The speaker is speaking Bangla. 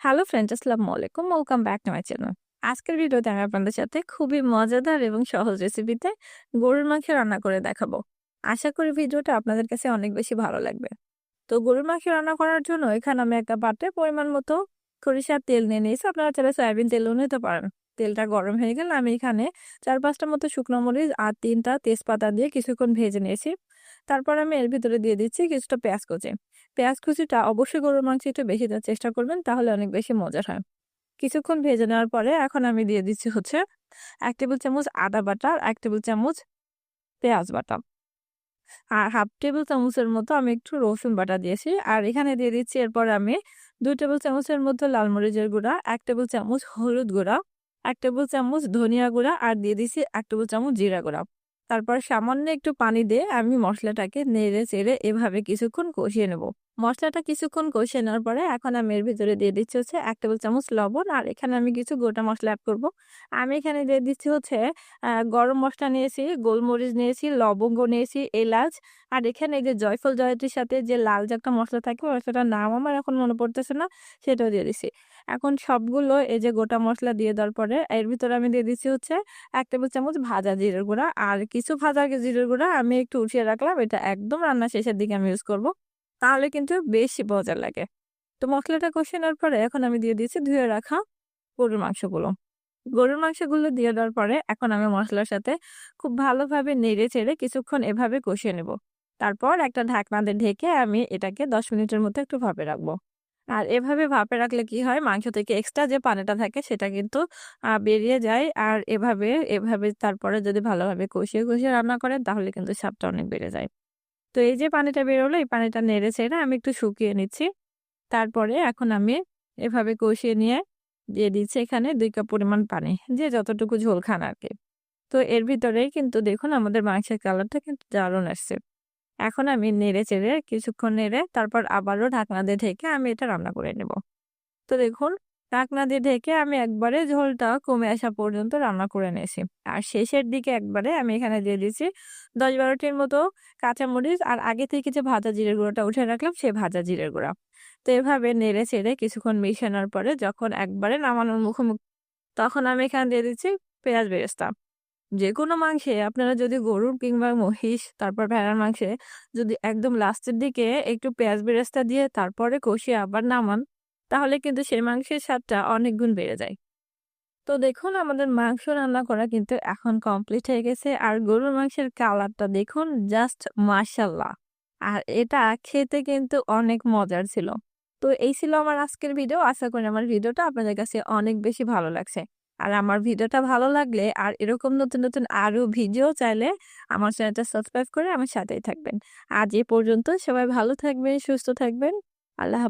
হ্যালো ফ্রেন্ডস, আসসালামু আলাইকুম। Welcome back to my channel. আজকের ভিডিওতে আমি আপনাদের সাথে খুবই মজাদার এবং সহজ রেসিপিতে গরুর মাংস রান্না করে দেখাবো। আশা করি ভিডিওটা আপনাদের কাছে অনেক বেশি ভালো লাগবে। তো গরুর মাংস রান্না করার জন্য এখানে আমি একটা পাত্রে পরিমাণ মতো সরিষার তেল নিয়ে নিয়েছি। আপনারা চাইলে সয়াবিন তেলও নিতে পারেন। তেলটা গরম হয়ে গেলে আমি এখানে চার পাঁচটা মতো শুকনো মরিচ আর তিনটা তেজপাতা দিয়ে কিছুক্ষণ ভেজে নিয়েছি। তারপর আমি এর ভিতরে দিয়ে দিচ্ছি কিছুটা পেঁয়াজ কুচি। পেঁয়াজ কুচিটা অবশ্যই গরুর মাংস একটু বেশি দেওয়ার চেষ্টা করবেন, তাহলে অনেক বেশি মজার হয়। কিছুক্ষণ ভেজে নেওয়ার পরে এখন আমি দিয়ে দিচ্ছি হচ্ছে এক টেবিল চামচ আদা বাটা আর এক টেবিল চামচ পেঁয়াজ বাটা। আর হাফ টেবিল চামচের মতো আমি একটু রসুন বাটা দিয়েছি আর এখানে দিয়ে দিচ্ছি এরপর আমি দুই টেবিল চামচের মতো লাল মরিচের গুঁড়া, এক টেবিল চামচ হলুদ গুঁড়া, এক টেবিল চামচ ধনিয়া গুঁড়া আর দিয়ে দিচ্ছি এক টেবিল চামচ জিরা গুঁড়া। তারপর সামান্য একটু পানি দিয়ে আমি মশলাটাকে নেড়ে চেড়ে এভাবে কিছুক্ষণ কষিয়ে নেব। মশলাটা কিছুক্ষণ কষিয়ে নেওয়ার পরে এখন আমি এর ভিতরে দিয়ে দিচ্ছি হচ্ছে এক টেবিল চামচ লবণ। আর এখানে আমি কিছু গোটা মশলা অ্যাড করব। আমি এখানে দিয়ে দিচ্ছি হচ্ছে গরম মশলা নিয়েছি, গোলমরিচ নিয়েছি, লবঙ্গ নিয়েছি, এলাচ। আর এখানে এই যে জয়ফল জয়টির সাথে যে লাল যে একটা মশলা থাকে মশলাটার নাম আমার এখন মনে পড়তেছে না, সেটাও দিয়ে দিচ্ছি। এখন সবগুলো এই যে গোটা মশলা দিয়ে দেওয়ার পরে এর ভিতরে আমি দিয়ে দিচ্ছি হচ্ছে এক টেবিল চামচ ভাজা জিরের গুঁড়া। আর কিছু ভাজা জিরের গুঁড়া আমি একটু উঠিয়ে রাখলাম, এটা একদম রান্না শেষের দিকে আমি ইউজ করব। তাহলে কিন্তু বেশি মজা লাগে। তো মশলাটা কষানোর পরে এখন আমি দিয়ে দিয়েছি ধুয়ে রাখা গরুর মাংসগুলো। গরুর মাংসগুলো দিয়ে দেওয়ার পরে এখন আমি মশলার সাথে খুব ভালোভাবে নেড়ে চেড়ে কিছুক্ষণ এভাবে কষিয়ে নেব। তারপর একটা ঢাকনা দিয়ে ঢেকে আমি এটাকে দশ মিনিটের মতো একটু ভাপে রাখব। আর এভাবে ভাপে রাখলে কি হয়, মাংস থেকে এক্সট্রা যে পানিটা থাকে সেটা কিন্তু বেরিয়ে যায়। আর এভাবে এভাবে তারপরে যদি ভালোভাবে কষিয়ে কষিয়ে রান্না করেন তাহলে কিন্তু স্বাদটা অনেক বেড়ে যায়। তো এই যে পানিটা বেরোলো এই পানিটা নেড়ে ছেড়ে আমি একটু শুকিয়ে নিচ্ছি। তারপরে এখন আমি এভাবে কষিয়ে নিয়ে দিয়ে দিচ্ছি এখানে দুই কাপ পরিমাণ পানি, যে যতটুকু ঝোল খান আর কি। তো এর ভিতরেই কিন্তু দেখুন আমাদের মাংসের কালারটা কিন্তু দারুণ আসছে। এখন আমি নেড়ে চেড়ে কিছুক্ষণ নেড়ে তারপর আবারও ঢাকনা দিয়ে ঢেকে আমি এটা রান্না করে নেব। তো দেখুন ঢাকনা দিয়ে ঢেকে আমি একবারে ঝোলটা কমে আসা পর্যন্ত রান্না করে নিয়েছি। আর শেষের দিকে একবারে আমি এখানে দিয়ে দিচ্ছি দশ বারোটির মতো কাঁচামরিচ আর আগে থেকে যে ভাজা জিরের গুঁড়োটা উঠে রাখলাম সে ভাজা জিরের গুঁড়া। তো এভাবে নেড়ে চেড়ে কিছুক্ষণ মিশানোর পরে যখন একবারে নামানোর মুখোমুখি তখন আমি এখানে দিয়ে দিচ্ছি পেঁয়াজ বেরেস্তা। যে কোনো মাংসে আপনারা যদি গরুর কিংবা মহিষ, তারপর ভেড়ার মাংসে যদি একদম লাস্টের দিকে একটু পেঁয়াজ বেরেস্তা দিয়ে তারপরে কষিয়ে আবার নামান তাহলে কিন্তু সেই মাংসের স্বাদটা অনেক গুণ বেড়ে যায়। তো দেখুন, আমাদের মাংস রান্না করা কিন্তু এখন কমপ্লিট হয়ে গেছে। আর গরুর মাংসের কালারটা দেখুন জাস্ট মার্শাল্লাহ আর এটা খেতে কিন্তু অনেক মজার ছিল। তো এই ছিল আমার আজকের ভিডিও আশা করি আমার ভিডিওটা আপনাদের কাছে অনেক বেশি ভালো লাগছে। আর আমার ভিডিওটা ভালো লাগলে আর এরকম নতুন নতুন আরও ভিডিও চাইলে আমার চ্যানেলটা সাবস্ক্রাইব করে আমার সাথেই থাকবেন। আজ এ পর্যন্ত সবাই ভালো থাকবেন, সুস্থ থাকবেন। আল্লাহ